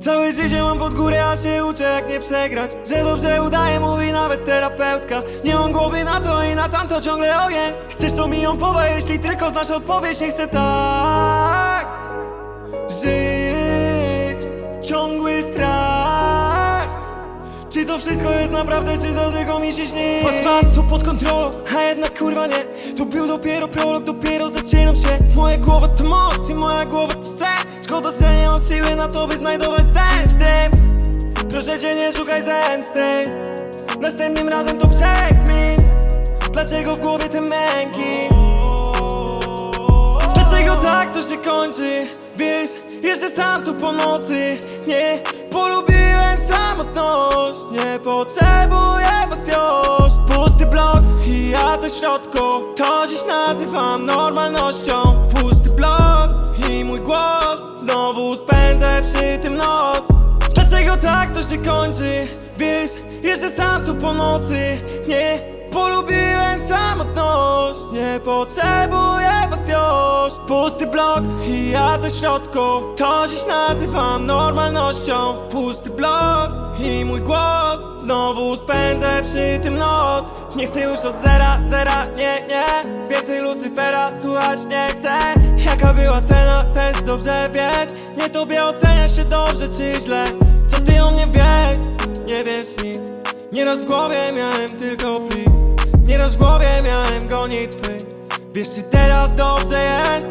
Całe życie mam pod górę, a się uczę jak nie przegrać. Że dobrze udaje, mówi nawet terapeutka. Nie mam głowy na to i na tamto ciągle ogień. Chcesz to mi ją podaj, jeśli tylko znasz odpowiedź. Nie chcę tak żyć Czy to wszystko jest naprawdę, czy do tego mi się śni? Patrz, mam to pod kontrolą, a jednak kurwa nie. To był dopiero prolog, dopiero zaczynam się. Moja głowa to moc i moja głowa to sen. Szkoda, że nie mam siły na to, by znajdować sens w tym. Proszę cię, nie szukaj zemsty. Następnym razem to przekmin Dlaczego w głowie te męki? Dlaczego tak to się kończy? Wiesz, jeszcze sam tu po nocy. Nie polubiłem samotność Nie potrzebuję was już. Pusty blok i ja też w środku. To dziś nazywam normalnością. Pusty blok i mój głos. Znowu spędzę przy tym noc. Dlaczego tak to się kończy? Wiesz, jeszcze sam tu po nocy. Nie polubiłem samotność Nie potrzebuję Pusty blok i ja też w środku To dziś nazywam normalnością. Pusty blok i mój głos. Znowu spędzę przy tym noc. Nie chcę już od zera, zera, nie, nie. Więcej Lucyfera słuchać nie chcę. Jaka była cena, też dobrze wiesz Nie tobie oceniać się dobrze czy źle. Co ty o mnie wiesz? Nie wiesz nic. Nieraz w głowie miałem tylko plik. Nieraz w głowie miałem gonitwy Wiesz czy teraz dobrze jest?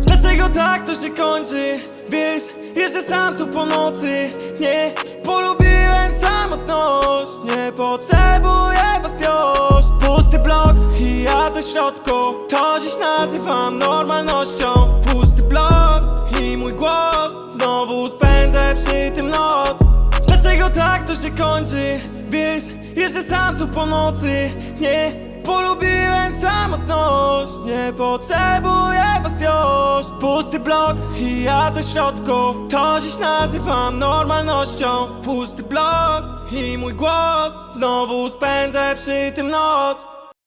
Dlaczego tak to się kończy? Wiesz, jeszcze sam tu po nocy. Nie polubiłem samotność Nie potrzebuję was już. Pusty blok i ja też w środku. To dziś nazywam normalnością. Pusty blok i mój głos. Znowu spędzę przy tym noc. Dlaczego tak to się kończy? Wiesz, jeszcze sam tu po nocy. Nie polubiłem Nie potrzebuję was już. Pusty blok i ja w środku. To dziś nazywam normalnością. Pusty blok i mój głos. Znowu spędzę przy tym noc